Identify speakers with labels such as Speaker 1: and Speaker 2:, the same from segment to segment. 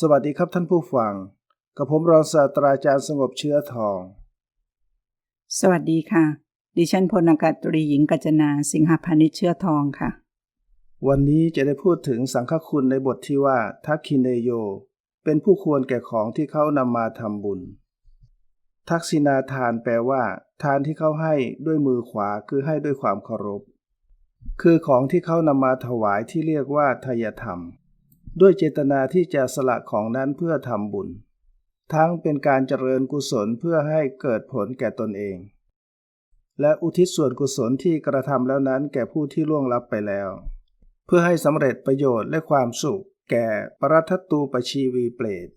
Speaker 1: สวัสดีครับท่านผู้ฟัง กับผมรองศาสตราจารย์สงบเชื้อทอง
Speaker 2: สวัสดีค่ะ ดิฉันพลอากาศตรีหญิงกัญจนาสิงหพานิชเชื้อทองค่ะ
Speaker 1: วันนี้จะได้พูดถึงสังฆคุณในบทที่ว่าทักคินเนโย เป็นผู้ควรแก่ของที่เขานำมาทำบุญ ทักษิณาทานแปลว่า ทานที่เขาให้ด้วยมือขวาคือให้ด้วยความเคารพ คือของที่เขานำมาถวายที่เรียกว่าทายธรรม ด้วยเจตนาที่จะสละของนั้นเพื่อทำบุญ ทั้งเป็นการเจริญกุศลเพื่อให้เกิดผลแก่ตนเอง และอุทิศส่วนกุศลที่กระทำแล้วนั้นแก่ผู้ที่ล่วงลับไปแล้ว เพื่อให้สำเร็จประโยชน์และความสุข แก่ปรัตตูปชีวีเปรต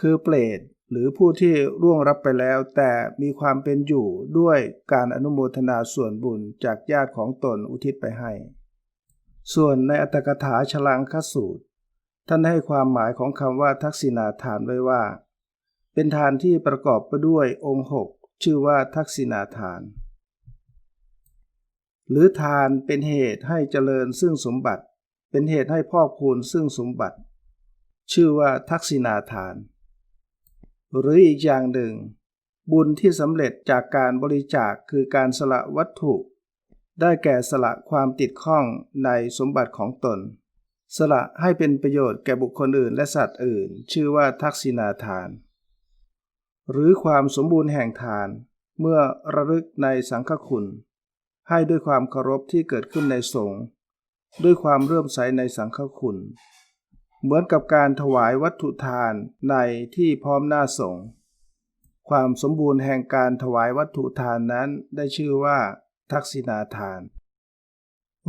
Speaker 1: คือเปรตหรือผู้ที่ร่วงรับไปแล้วแต่มีความเป็นอยู่ด้วยการอนุโมทนาส่วนบุญจากญาติของตนอุทิศไปให้ ส่วนในอัตถกถาฉลังคสูตร ท่านให้ความหมายของคำว่าทักษิณาทานไว้ว่า เป็นทานที่ประกอบไปด้วยองค์หกชื่อว่าทักษิณาทาน หรือทานเป็นเหตุให้เจริญซึ่งสมบัติ เป็นเหตุให้พ่อคูณซึ่งสมบัติ ชื่อว่าทักษิณาทาน หรืออีกอย่างหนึ่ง บุญที่สำเร็จจากการบริจาคคือการสละวัตถุ ได้แก่สละความติดข้องในสมบัติของตน สละให้เป็นประโยชน์แก่บุคคลอื่นและสัตว์อื่น ชื่อว่าทักษิณาทาน หรือความสมบูรณ์แห่งทาน เมื่อระลึกในสังฆคุณ ให้ด้วยความเคารพที่เกิดขึ้นในสงฆ์ด้วยความเรื่มใสในสังฆคุณ เหมือนกับการถวายวัตถุทานในที่พร้อมหน้าสงฆ์ความสมบูรณ์แห่งการถวายวัตถุทานนั้นได้ชื่อว่า ทักษิณาทาน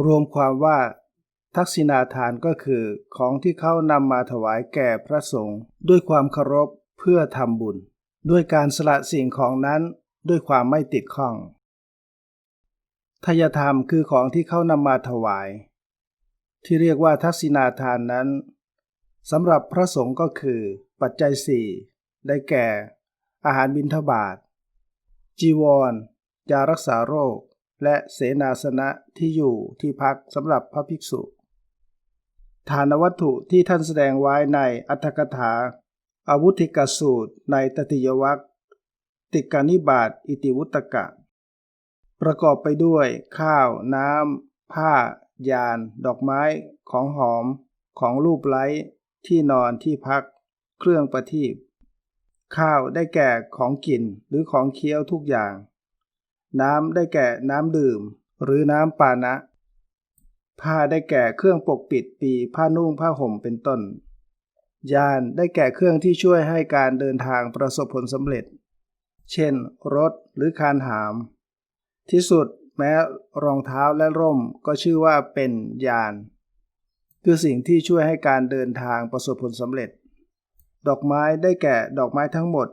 Speaker 1: รวมความว่า ทักษิณาทานก็คือ ของที่เขานำมาถวายแก่พระสงฆ์ด้วยความเคารพเพื่อทำบุญ ด้วยการสละสิ่งของนั้นด้วยความไม่ติดข้อง ทายธรรมคือของที่เขานำมาถวาย ที่เรียกว่าทักษิณาทานนั้นสำหรับพระสงฆ์ก็คือ ปัจจัยสี่ได้แก่ อาหารบิณฑบาต จีวรยารักษาโรค และเสนาสนะที่อยู่ที่พักสำหรับพระภิกษุ ฐานวัตถุที่ท่านแสดงไว้ในอัตถกถาอาวุธิกสูตรในตติยวัคติกานิบาตอิติวุตกะ ประกอบไปด้วย ข้าว น้ำ ผ้า ยาน ดอกไม้ ของหอม ของรูปไล้ที่นอนที่พัก เครื่องประทีปข้าวได้แก่ของกินหรือของเคี้ยวทุกอย่าง น้ำได้แก่น้ำดื่ม หรือน้ำปานะ ผ้าได้แก่เครื่องปกปิดปีผ้านุ่งผ้าห่มเป็นต้น ยานได้แก่เครื่องที่ช่วยให้การเดินทางประสบผลสำเร็จ เช่น รถหรือคานหาม ที่สุดแม้รองเท้าและร่มก็ชื่อว่าเป็นยาน คือสิ่งที่ช่วยให้การเดินทางประสบผลสำเร็จ ดอกไม้ได้แก่ดอกไม้ทั้งหมด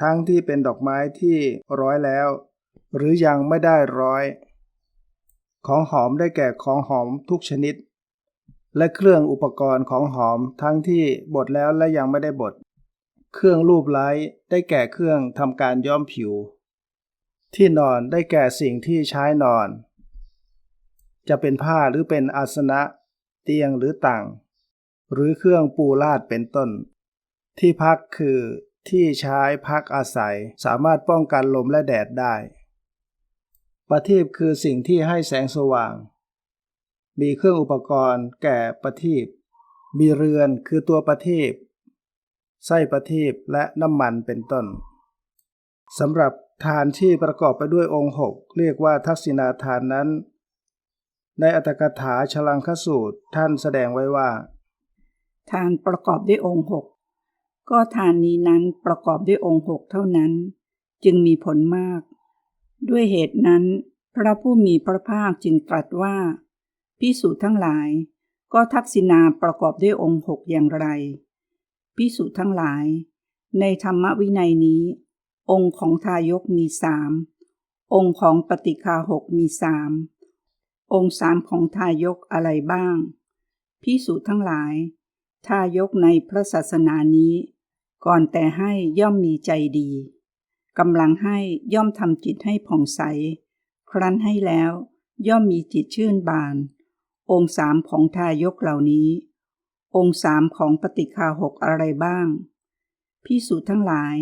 Speaker 1: ทั้งที่เป็นดอกไม้ที่ร้อยแล้ว หรือยังไม่ได้ร้อย ของหอมได้แก่ของหอมทุกชนิด และเครื่องอุปกรณ์ของหอมทั้งที่บดแล้วและยังไม่ได้บด เครื่องรูปไล้ได้แก่เครื่องทำการย้อมผิว ที่นอนได้แก่สิ่งที่ใช้นอน จะเป็นผ้าหรือเป็นอาสนะ เตียงหรือต่างหรือเครื่องปูลาดเป็นต้น ที่พักคือที่ใช้พักอาศัยสามารถป้องกันลมและแดดได้ ประทีปคือสิ่งที่ให้แสงสว่าง มีเครื่องอุปกรณ์แก่ประทีปมีเรือนคือตัวประทีปไส้ประทีปและน้ำมันเป็นต้นสำหรับทานที่ประกอบไปด้วยองค์หกเรียกว่าทักษิณาทานนั้น ในอัตถกถาฉลังคสูตรท่านแสดงไว้ว่า
Speaker 2: ทานประกอบด้วยองค์หกก็ทานนี้นั้นประกอบด้วยองค์หกเท่านั้น จึงมีผลมาก ด้วยเหตุนั้น พระผู้มีพระภาคจึงตรัสว่าพิสูจน์ทั้งหลาย ก็ทักษิณาประกอบด้วยองค์หกอย่างไรพิสูจน์ทั้งหลาย ในธรรมวินัยนี้ องค์ของทายกมีสามองค์ของปฏิคาหกมีสามองค์สามของทายกอะไรบ้างพิสูจน์ทั้งหลาย ทายกในพระศาสนานี้ ก่อนแต่ให้ย่อมมีใจดี กำลังให้ย่อมทำจิตให้ผ่องใส ครั้นให้แล้ว ย่อมมีจิตชื่นบาน องค์สามของทายกเหล่านี้ องค์สามของปฏิคาหกอะไรบ้างพิสูจน์ทั้งหลาย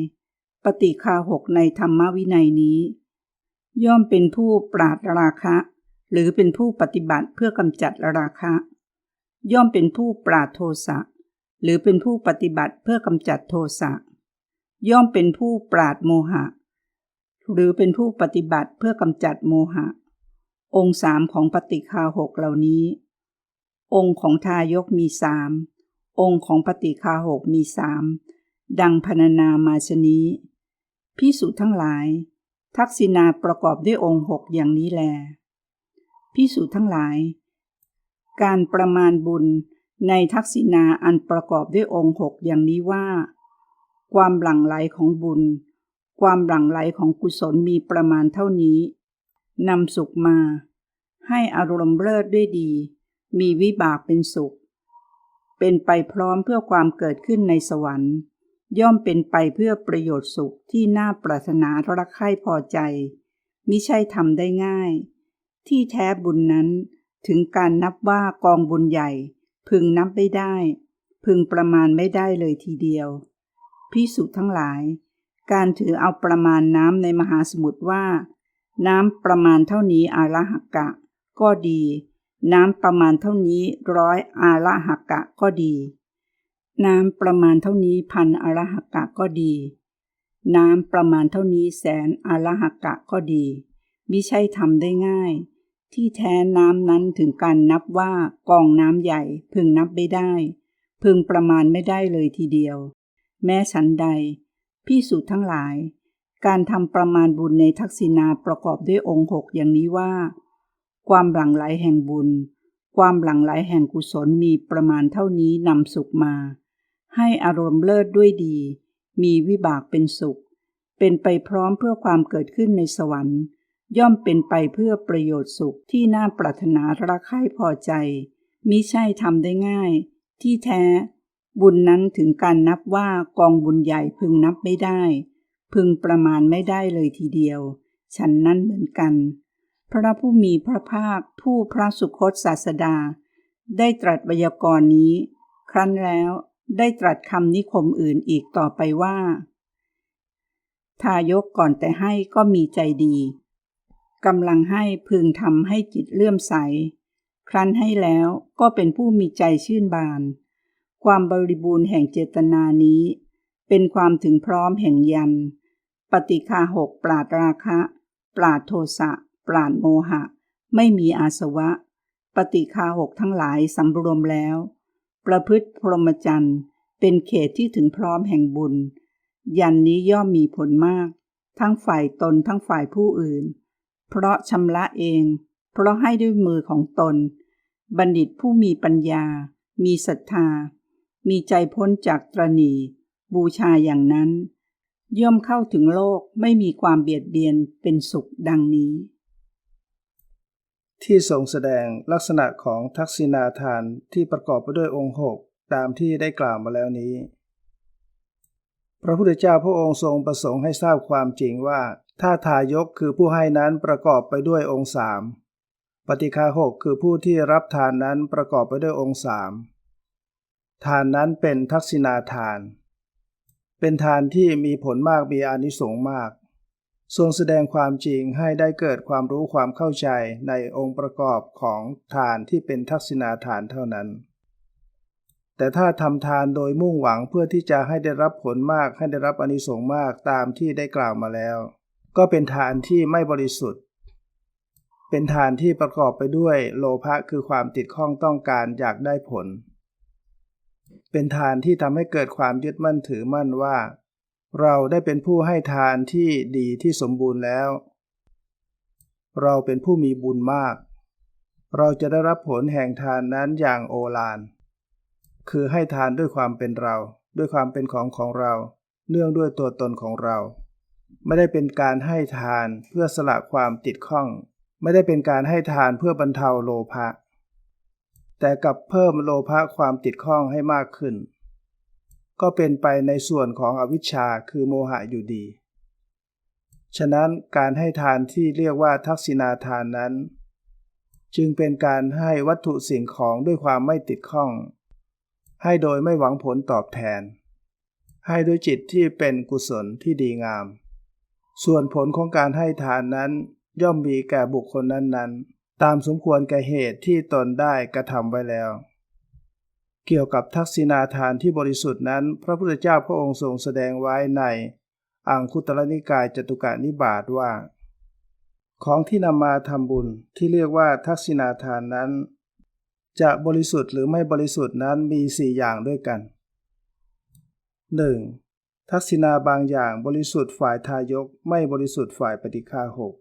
Speaker 2: ปฏิคาหกในธรรมวินัยนี้ ย่อมเป็นผู้ปราดราคะ หรือเป็นผู้ปฏิบัติเพื่อกำจัดราคะ ย่อมเป็นผู้ปราดโทสะหรือเป็นผู้ปฏิบัติเพื่อกำจัดโทสะ ย่อมเป็นผู้ปราดโมหะ หรือเป็นผู้ปฏิบัติเพื่อกำจัดโมหะ องค์สามของปฏิคาหกเหล่านี้ องค์ของทายกมีสามองค์ของปฏิคาหกมีสามดังพรรณนามาชนี้พิสุทั้งหลาย ทักษิณาประกอบด้วยองค์หกอย่างนี้แลพิสุทั้งหลาย การประมาณบุญในทักษิณาอันประกอบด้วยองค์หกอย่างนี้ว่า ความหลั่งไหลของบุญ ความหลั่งไหลของกุศลมีประมาณเท่านี้นำสุขมา ให้อารมณ์เลิศด้วยดี มีวิบากเป็นสุข เป็นไปพร้อมเพื่อความเกิดขึ้นในสวรรค์ ย่อมเป็นไปเพื่อประโยชน์สุขที่น่าปรารถนารักใคร่พอใจมิใช่ทำได้ง่าย ที่แท้บุญนั้นถึงการนับว่ากองบุญใหญ่ พึงนับไม่ได้ พึงประมาณไม่ได้เลยทีเดียว พิสุทั้งหลาย การถือเอาประมาณน้ำในมหาสมุทรว่า น้ำประมาณเท่านี้อาละหักกะ ก็ดี น้ำประมาณเท่านี้ร้อยอาละหักกะก็ดี น้ำประมาณเท่านี้พันอาละหักกะก็ดี น้ำประมาณเท่านี้แสนอาละหักกะก็ดีมิใช่ทำได้ง่าย ที่แท้น้ำนั้นถึงการนับว่ากองน้ำใหญ่พึงนับไม่ได้ พึงประมาณไม่ได้เลยทีเดียว แม้ฉันใดพี่สุทั้งหลาย การทำประมาณบุญในทักษิณาประกอบด้วยองค์หกอย่างนี้ว่า ความหลั่งไหลแห่งบุญ ความหลั่งไหลแห่งกุศลมีประมาณเท่านี้นำสุขมา ให้อารมณ์เลิศด้วยดี มีวิบากเป็นสุข เป็นไปพร้อมเพื่อความเกิดขึ้นในสวรรค์ ย่อมเป็นไปเพื่อประโยชน์สุขที่น่าปรารถนารักใคร่พอใจมิใช่ทำได้ง่าย ที่แท้ บุญนั้นถึงการนับว่ากองบุญใหญ่พึงนับไม่ได้ พึงประมาณไม่ได้เลยทีเดียว ฉันนั้นเหมือนกัน พระผู้มีพระภาคผู้พระสุคตศาสดา ได้ตรัสวยากรณ์นี้ ครั้นแล้วได้ตรัสคำนิคมอื่นอีกต่อไปว่า ทายกก่อนแต่ให้ก็มีใจดีกำลังให้พึงทำให้จิตเลื่อมใส ครั้นให้แล้วก็เป็นผู้มีใจชื่นบาน ความบริบูรณ์แห่งเจตนานี้ เป็นความถึงพร้อมแห่งยัน ปฏิคาหกปราดราคะ ปราดโทสะ ปราดโมหะ ไม่มีอาสวะ ปฏิคาหกทั้งหลายสำรวมแล้ว ประพฤติพรหมจรรย์เป็นเขตที่ถึงพร้อมแห่งบุญ ยันนี้ย่อมมีผลมาก ทั้งฝ่ายตนทั้งฝ่ายผู้อื่น เพราะชำระเอง เพราะให้ด้วยมือของตน บัณฑิตผู้มีปัญญา มีศรัทธา มีใจพ้นจากตรณีบูชาอย่างนั้น ย่อมเข้าถึงโลกไม่มีความเบียดเบียนเป็นสุขดังนี้
Speaker 1: ที่ทรงแสดงลักษณะของทักษิณาทานที่ประกอบไปด้วยองค์หกตามที่ได้กล่าวมาแล้วนี้ พระพุทธเจ้าพระองค์ทรงประสงค์ให้ทราบความจริงว่าถ้าทายกคือผู้ให้นั้นประกอบไปด้วยองค์สามปฏิคาหกคือผู้ที่รับทานนั้นประกอบไปด้วยองค์สาม ทานนั้นเป็นทักษิณาทาน เป็นทานที่มีผลมากมีอานิสงส์มาก ทรงแสดงความจริงให้ได้เกิดความรู้ความเข้าใจในองค์ประกอบของทานที่เป็นทักษิณาทานเท่านั้น แต่ถ้าทำทานโดยมุ่งหวังเพื่อที่จะให้ได้รับผลมากให้ได้รับอานิสงส์มากตามที่ได้กล่าวมาแล้ว ก็เป็นทานที่ไม่บริสุทธิ์เป็นทานที่ประกอบไปด้วยโลภะคือความติดข้องต้องการอยากได้ผล เป็นทานที่ทำให้เกิดความยึดมั่นถือมั่นว่า เราได้เป็นผู้ให้ทานที่ดีที่สมบูรณ์แล้ว เราเป็นผู้มีบุญมาก เราจะได้รับผลแห่งทานนั้นอย่างโอฬารคือให้ทานด้วยความเป็นเรา ด้วยความเป็นของของเรา เนื่องด้วยตัวตนของเรา ไม่ได้เป็นการให้ทานเพื่อสละความติดข้อง ไม่ได้เป็นการให้ทานเพื่อบรรเทาโลภะ แต่กลับเพิ่มโลภะความติดข้องให้มากขึ้น ก็เป็นไปในส่วนของอวิชชาคือโมหะอยู่ดี ฉะนั้นการให้ทานที่เรียกว่าทักษิณาทานนั้น จึงเป็นการให้วัตถุสิ่งของด้วยความไม่ติดข้อง ให้โดยไม่หวังผลตอบแทน ให้ด้วยจิตที่เป็นกุศลที่ดีงาม ส่วนผลของการให้ทานนั้นย่อมมีแก่บุคคลนั้นๆ ตามสมควรแก่เหตุที่ตนได้กระทำไว้แล้ว เกี่ยวกับทักษิณาทานที่บริสุทธิ์นั้น พระพุทธเจ้าพระองค์ทรงแสดงไว้ในอังคุตรนิกายจตุกานิบาตว่า ของที่นำมาทำบุญที่เรียกว่าทักษิณาทานนั้น จะบริสุทธิ์หรือไม่บริสุทธิ์นั้นมีสี่อย่างด้วยกัน 1. ทักษิณาบางอย่างบริสุทธิ์ฝ่ายทายกไม่บริสุทธิ์ฝ่ายปฏิฆาหก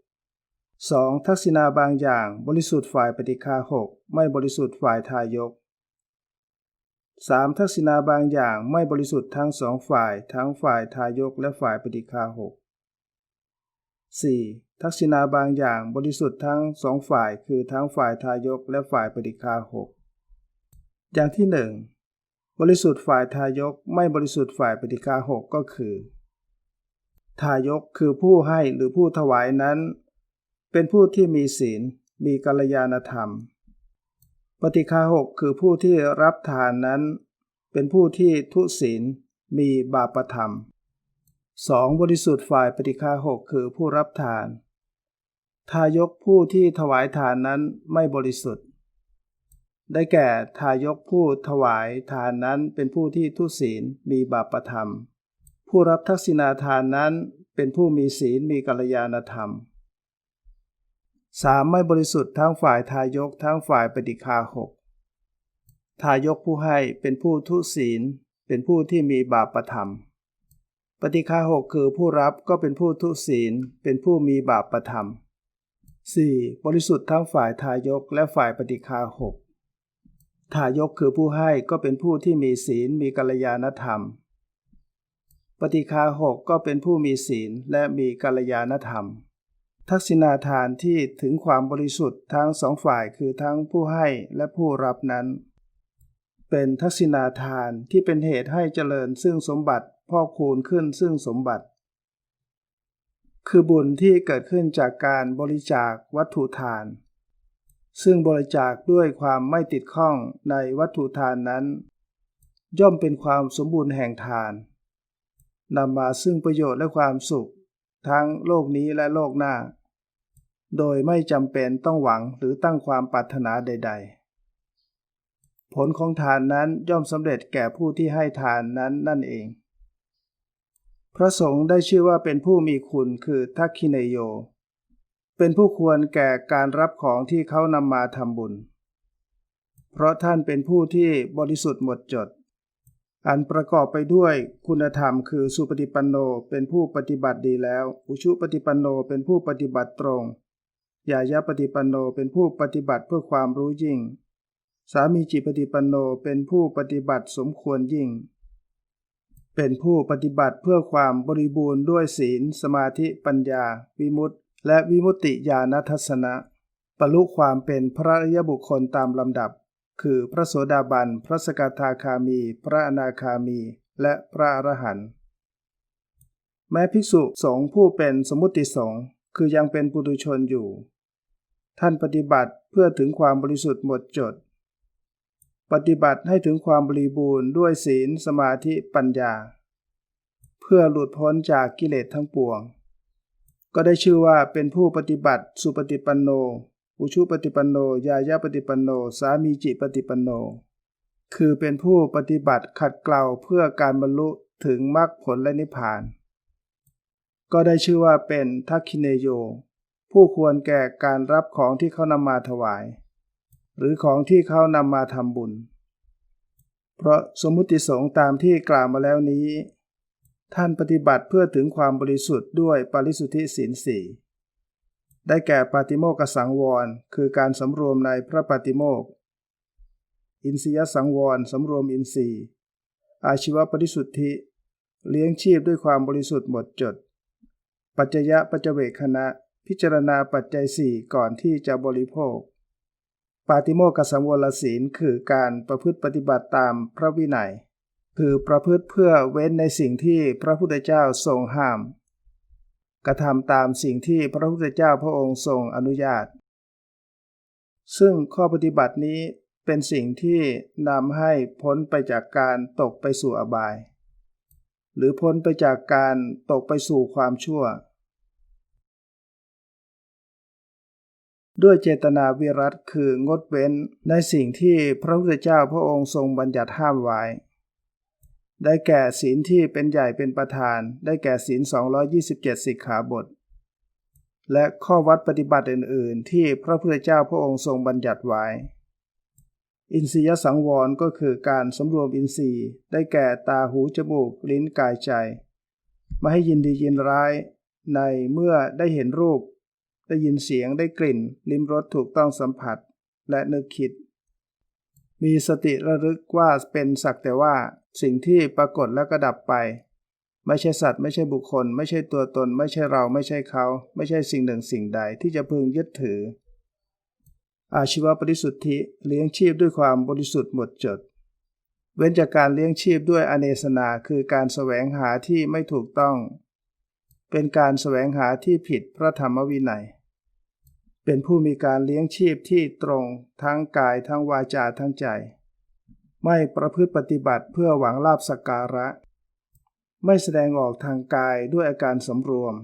Speaker 1: 2. ทักษิณาบางอย่าง บริสุทธิ์ฝ่ายปฏิฆาหกไม่บริสุทธิ์ฝ่ายทายก 3. ทักษิณาบางอย่างไม่บริสุทธิ์ทั้งสองฝ่ายทั้งฝ่ายทายกและฝ่ายปฏิฆาหก 4. ทักษิณาบางอย่างบริสุทธิ์ทั้งสองฝ่ายคือทั้งฝ่ายทายกและฝ่ายปฏิฆาหกอย่างที่หนึ่งบริสุทธิ์ฝ่ายทายกไม่บริสุทธิ์ฝ่ายปฏิฆาหกก็คือ ทายกคือผู้ให้หรือผู้ถวายนั้น เป็นผู้ที่มีศีล มีกัลยาณธรรม ปฏิฆาหกคือผู้ที่รับทานนั้น เป็นผู้ที่ทุศีล มีบาปธรรม 2. บริสุทธิ์ฝ่ายปฏิฆาหกคือผู้รับทาน ทายกผู้ที่ถวายทานนั้นไม่บริสุทธิ์ ได้แก่ทายกผู้ถวายทานนั้นเป็นผู้ที่ทุศีล มีบาปธรรม ผู้รับทักษิณาทานนั้นเป็นผู้มีศีล มีกัลยาณธรรม 3. ไม่บริสุทธิ์ทั้งฝ่ายทายกทั้งฝ่ายปฏิฆาหกทายกผู้ให้เป็นผู้ทุศีล เป็นผู้ที่มีบาปธรรม ปฏิฆาหกคือผู้รับก็เป็นผู้ทุศีล เป็นผู้มีบาปธรรม 4. บริสุทธิ์ทั้งฝ่ายทายกและฝ่ายปฏิฆาหกทายกคือผู้ให้ก็เป็นผู้ที่มีศีลมีกัลยาณธรรม ปฏิฆาหกก็เป็นผู้มีศีลและมีกัลยาณธรรม ทักษิณาทานที่ถึงความบริสุทธิ์ทั้งสองฝ่ายคือทั้งผู้ให้และผู้รับนั้น เป็นทักษิณาทานที่เป็นเหตุให้เจริญซึ่งสมบัติพอกคูณขึ้นซึ่งสมบัติ คือบุญที่เกิดขึ้นจากการบริจาควัตถุทาน ซึ่งบริจาคด้วยความไม่ติดข้องในวัตถุทานนั้น ย่อมเป็นความสมบูรณ์แห่งทานนำมาซึ่งประโยชน์และความสุข ทั้งโลกนี้และโลกหน้า โดยไม่จำเป็นต้องหวังหรือตั้งความปรารถนาใด ๆ ผลของทานนั้นย่อมสำเร็จแก่ผู้ที่ให้ทานนั้นนั่นเอง พระสงฆ์ได้ชื่อว่าเป็นผู้มีคุณคือทักขิเนโย เป็นผู้ควรแก่การรับของที่เขานำมาทำบุญ เพราะท่านเป็นผู้ที่บริสุทธิ์หมดจด อันประกอบไปด้วยคุณธรรมคือสุปฏิปันโนเป็นผู้ปฏิบัติดีแล้ว อุชุปฏิปันโนเป็นผู้ปฏิบัติตรงยายะปฏิปันโนเป็นผู้ปฏิบัติเพื่อความรู้ยิ่ง สามีจิปฏิปันโนเป็นผู้ปฏิบัติสมควรยิ่ง เป็นผู้ปฏิบัติเพื่อความบริบูรณ์ด้วยศีล สมาธิปัญญา วิมุตติ และวิมุตติญาณทัศนะบรรลุความเป็นพระอริยบุคคลตามลำดับ คือพระโสดาบัน พระสกทาคามี พระอนาคามี และพระอรหันต์ แม้ภิกษุสงฆ์ผู้เป็นสมุติสงฆ์คือยังเป็นปุถุชนอยู่ ท่านปฏิบัติเพื่อถึงความบริสุทธิ์หมดจด ปฏิบัติให้ถึงความบริบูรณ์ด้วยศีลสมาธิปัญญา เพื่อหลุดพ้นจากกิเลสทั้งปวง ก็ได้ชื่อว่าเป็นผู้ปฏิบัติสุปฏิปันโน อุชุปฏิปันโน ยายาปฏิปันโน สามีจิปฏิปันโน คือเป็นผู้ปฏิบัติขัดเกลาเพื่อการบรรลุถึงมรรคผลและนิพพาน ก็ได้ชื่อว่าเป็นทักขิเนโย ผู้ควรแก่การรับของที่เขานำมาถวาย หรือของที่เขานำมาทำบุญ เพราะสมมุติสงฆ์ตามที่กล่าวมาแล้วนี้ ท่านปฏิบัติเพื่อถึงความบริสุทธิ์ด้วยปริสุทธิศีลสี่ ได้แก่ปาติโมกขสังวร คือการสำรวมในพระปาติโมก อินทรียสังวรสำรวมอินทรีย์ อาชีวปริสุทธิ เลี้ยงชีพด้วยความบริสุทธิ์หมดจด ปัจจยะปัจเจเวคณะ พิจารณาปัจจัยสี่ก่อนที่จะบริโภค ปาติโมกขสังวรศีลคือการประพฤติปฏิบัติตามพระวินัย คือประพฤติเพื่อเว้นในสิ่งที่พระพุทธเจ้าทรงห้าม กระทำตามสิ่งที่พระพุทธเจ้าพระองค์ทรงอนุญาต ซึ่งข้อปฏิบัตินี้เป็นสิ่งที่นำให้พ้นไปจากการตกไปสู่อบาย หรือพ้นไปจากการตกไปสู่ความชั่ว ด้วยเจตนาวิรัตคืองดเว้นในสิ่งที่พระพุทธเจ้าพระองค์ทรงบัญญัติห้ามไว้ ได้แก่ศีลที่เป็นใหญ่เป็นประธาน ได้แก่ศีล 227 สิกขาบท และข้อวัดปฏิบัติอื่น ๆ ที่พระพุทธเจ้าพระองค์ทรงบัญญัติไว้ อินทรียสังวรก็คือการสำรวมอินทรีย์ ได้แก่ตาหูจมูก ลิ้นกายใจ ไม่ให้ยินดียินร้าย ในเมื่อได้เห็นรูป ได้ยินเสียงได้กลิ่น ลิ้มรสถูกต้องสัมผัส และนึกคิด มีสติระลึกว่าเป็นสักแต่ว่าสิ่งที่ปรากฏแล้วก็ดับไป ไม่ใช่สัตว์ ไม่ใช่บุคคล ไม่ใช่ตัวตน ไม่ใช่เราไม่ใช่เขา ไม่ใช่สิ่งหนึ่งสิ่งใดที่จะพึงยึดถือ อาชีวปริสุทธิเลี้ยงชีพด้วยความบริสุทธิ์หมดจด เว้นจากการเลี้ยงชีพด้วยอเนสนาคือการแสวงหาที่ไม่ถูกต้อง เป็นการแสวงหาที่ผิดพระธรรมวินัย เป็นผู้มีการเลี้ยงชีพที่ตรงทั้งกายทั้งวาจาทั้งใจ ไม่ประพฤติปฏิบัติเพื่อหวังลาบสักการะ ไม่แสดงออกทางกายด้วยอาการสำรวม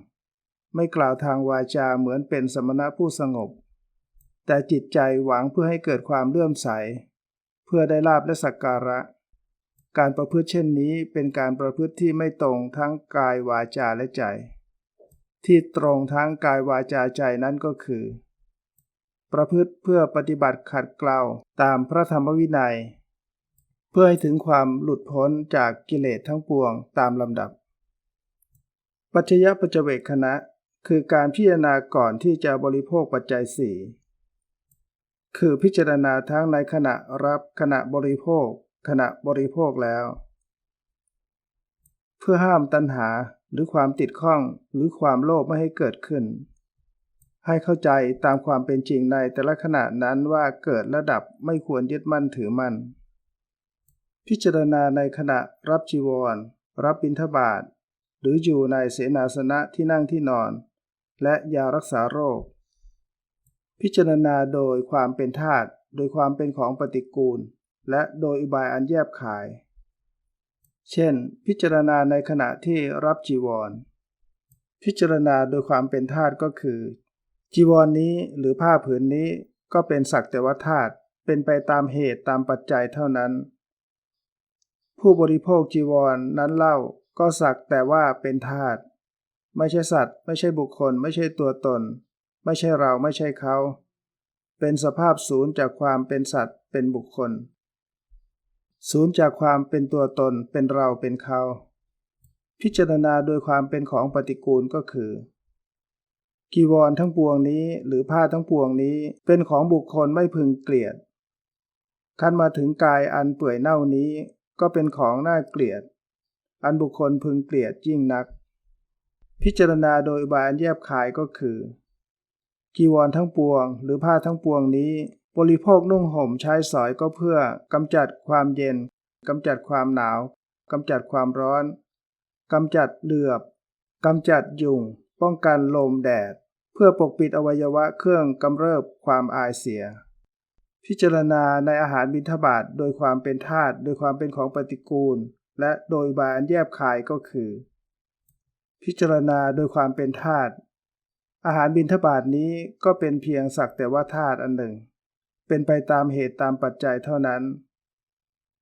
Speaker 1: ไม่กล่าวทางวาจาเหมือนเป็นสมณะผู้สงบ แต่จิตใจหวังเพื่อให้เกิดความเลื่อมใส เพื่อได้ลาบและสักการะ การประพฤติเช่นนี้เป็นการประพฤติที่ไม่ตรงทั้งกายวาจาและใจ ที่ตรงทั้งกายวาจาใจนั้นก็คือ ประพฤติเพื่อปฏิบัติขัดเกลาตามพระธรรมวินัย เพื่อให้ถึงความหลุดพ้นจากกิเลสทั้งปวงตามลำดับ ปัจจยปัจเจเวกคณะ คือการพิจารณาก่อนที่จะบริโภคปัจจัยสี่คือพิจารณาทั้งในขณะรับขณะบริโภค ขณะบริโภคแล้ว เพื่อห้ามตัณหาหรือความติดข้องหรือความโลภไม่ให้เกิดขึ้น ให้เข้าใจตามความเป็นจริงในแต่ละขณะนั้นว่าเกิดระดับไม่ควรยึดมั่นถือมั่น พิจารณาในขณะรับจีวร รับบิณฑบาตหรืออยู่ในเสนาสนะที่นั่งที่นอน และยารักษาโรค พิจารณาโดยความเป็นธาตุโดยความเป็นของปฏิกูล และโดยอุบายอันแยบขาย เช่น พิจารณาในขณะที่รับจีวร พิจารณาโดยความเป็นธาตุก็คือ จีวรนนี้หรือผ้าผืนนี้ก็เป็นสักแต่ว่าธาตุเป็นไปตามเหตุตามปัจจัยเท่านั้น ผู้บริโภคจีวรนนั้นเล่าก็สักแต่ว่าเป็นธาตุไม่ใช่สัตว์ ไม่ใช่บุคคล ไม่ใช่ตัวตน ไม่ใช่เราไม่ใช่เขา เป็นสภาพศูนย์จากความเป็นสัตว์ เป็นบุคคล ศูนย์จากความเป็นตัวตนเป็นเราเป็นเขา พิจารณาโดยความเป็นของปฏิกูลก็คือ กีวรทั้งปวงนี้หรือผ้าทั้งปวงนี้ เป็นของบุคคลไม่พึงเกลียดขั้นมาถึงกายอันเปื่อยเน่านี้ ก็เป็นของน่าเกลียด อันบุคคลพึงเกลียดยิ่งนัก พิจารณาโดยบายอันแยบขายก็คือ กีวรทั้งปวง หรือผ้าทั้งปวงนี้ บริโภคนุ่งห่มใช้สอยก็เพื่อกำจัดความเย็นกำจัดความหนาวกำจัดความร้อนกำจัดเหลือบกำจัดยุง ป้องกันลมแดด เพื่อปกปิดอวัยวะเครื่องกำเริบความอายเสีย พิจารณาในอาหารบิณฑบาตโดยความเป็นธาตุโดยความเป็นของปฏิกูล และโดยบาอันแยบคายก็คือ พิจารณาโดยความเป็นธาตุอาหารบิณฑบาตนี้ก็เป็นเพียงสักแต่ว่าธาตุอันหนึ่ง เป็นไปตามเหตุตามปัจจัยเท่านั้น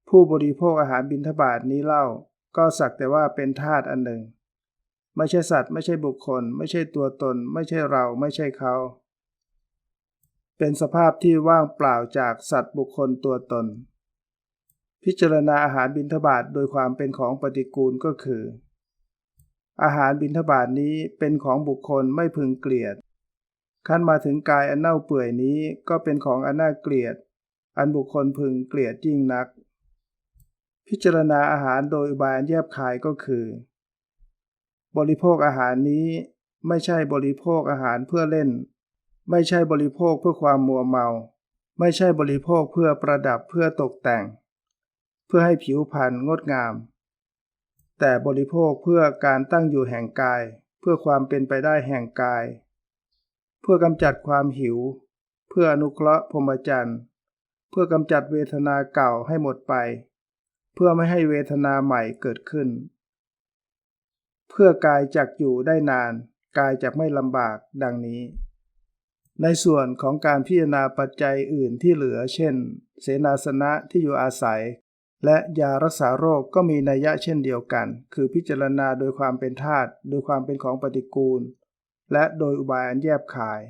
Speaker 1: ผู้บริโภคอาหารบิณฑบาตนี้เล่าก็สักแต่ว่าเป็นธาตุอันหนึ่ง ไม่ใช่สัตว์ ไม่ใช่บุคคล ไม่ใช่ตัวตน ไม่ใช่เราไม่ใช่เขา เป็นสภาพที่ว่างเปล่าจากสัตว์บุคคลตัวตน พิจารณาอาหารบิณฑบาตโดยความเป็นของปฏิกูลก็คือ อาหารบิณฑบาตนี้เป็นของบุคคลไม่พึงเกลียดขั้นมาถึงกายอันเน่าเปื่อยนี้ก็เป็นของอันน่าเกลียด อันบุคคลพึงเกลียดยิ่งนัก พิจารณาอาหารโดยอุบายอันแยบคายก็คือ บริโภคอาหารนี้ไม่ใช่บริโภคอาหารเพื่อเล่น ไม่ใช่บริโภคเพื่อความมัวเมา ไม่ใช่บริโภคเพื่อประดับเพื่อตกแต่ง เพื่อให้ผิวพรรณงดงาม แต่บริโภคเพื่อการตั้งอยู่แห่งกาย เพื่อความเป็นไปได้แห่งกาย เพื่อกำจัดความหิว เพื่ออนุเคราะห์พรหมจรรย์พื่อกำจัดเวทนาเก่าให้หมดไป เพื่อไม่ให้เวทนาใหม่เกิดขึ้น พื่อกายจักอยู่ได้นาน กายจักไม่ลำบากดังนี้ ในส่วนของการพิจารณาปัจจัยอื่นที่เหลือ เช่น เสนาสนะที่อยู่อาศัย และยารักษาโรคก็มีนัยยะเช่นเดียวกัน คือพิจารณาโดยความเป็นธาตุโดยความเป็นของปฏิกูล และโดยอุบายอันแยบคาย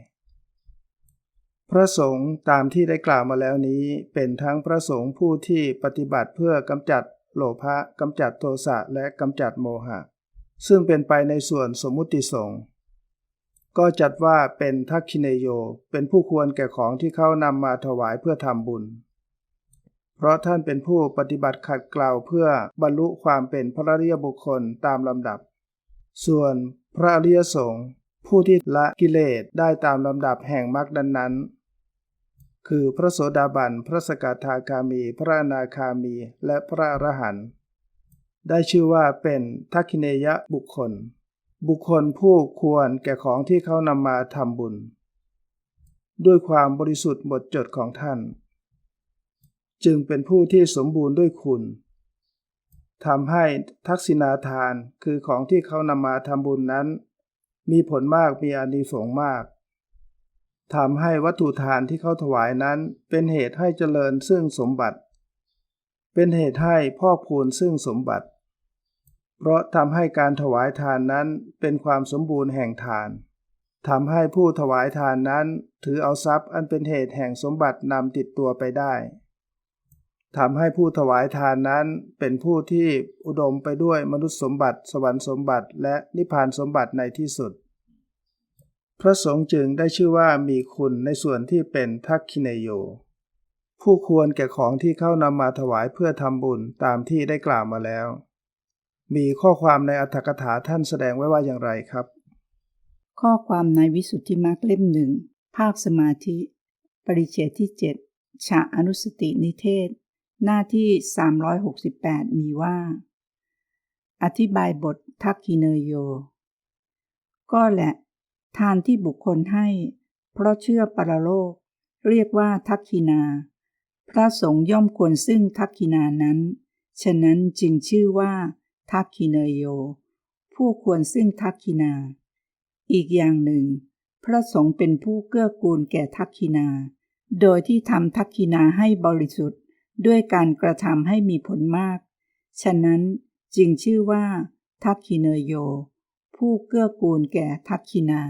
Speaker 1: พระสงฆ์ตามที่ได้กล่าวมาแล้วนี้ เป็นทั้งพระสงฆ์ผู้ที่ปฏิบัติเพื่อกำจัดโลภะกำจัดโทสะและกำจัดโมหะ ซึ่งเป็นไปในส่วนสมมุติสงฆ์ก็จัดว่าเป็นทักขิเนโยเป็นผู้ควรแก่ของที่เขานำมาถวายเพื่อทำบุญ เพราะท่านเป็นผู้ปฏิบัติขัดเกลาเพื่อบรรลุความเป็นพระอริยบุคคลตามลำดับ ส่วนพระอริยสงฆ์ผู้ที่ละกิเลสได้ตามลำดับแห่งมรรคนั้นๆ คือพระโสดาบัน พระสกทาคามี พระอนาคามี และพระอรหันต์ ได้ชื่อว่าเป็นทักขิเนยบุคคล บุคคลผู้ควรแก่ของที่เขานำมาทำบุญ ด้วยความบริสุทธิ์หมดจดของท่าน จึงเป็นผู้ที่สมบูรณ์ด้วยคุณทำให้ทักษิณาทานคือของที่เขานำมาทำบุญนั้น มีผลมากมีอานิสงส์มากทำให้วัตถุทานที่เขาถวายนั้นเป็นเหตุให้เจริญซึ่งสมบัติ เป็นเหตุให้พ่อพูนซึ่งสมบัติ เพราะทำให้การถวายทานนั้นเป็นความสมบูรณ์แห่งทานทำให้ผู้ถวายทานนั้นถือเอาทรัพย์อันเป็นเหตุแห่งสมบัตินำติดตัวไปได้ทำให้ผู้ถวายทานนั้นเป็นผู้ที่อุดมไปด้วยมนุษย์สมบัติ สวรรค์สมบัติและนิพพานสมบัติในที่สุด พระสงฆ์จึงได้ชื่อว่ามีคุณในส่วนที่เป็นทักขิเนโย ผู้ควรแก่ของที่เข้านำมาถวายเพื่อทำบุญตามที่ได้กล่าวมาแล้ว มีข้อความในอัตถกถาท่านแสดงไว้ว่าอย่างไรครับ
Speaker 2: ข้อความในวิสุทธิมรรคเล่มหนึ่งภาคสมาธิ ปริเฉดที่ 7 ฉะอนุสตินิเทศ หน้าที่ 368 มีว่า อธิบายบททักกิเนโย ก็แหละ ทานที่บุคคลให้ เพราะเชื่อปรโลก เรียกว่าทักขินา พระสงฆ์ย่อมควรซึ่งทักขินานั้น ฉะนั้นจึงชื่อว่า ทักคิเนโย ผู้ควรซึ่งทักคินา อีกอย่างหนึ่ง พระสงฆ์เป็นผู้เกื้อกูลแก่ทักคินา โดยที่ทำทักคินาให้บริสุทธิ์ด้วยการกระทำให้มีผลมาก ฉะนั้นจึงชื่อว่า ทักคิเนโย ผู้เกื้อกูลแก่ทักคินา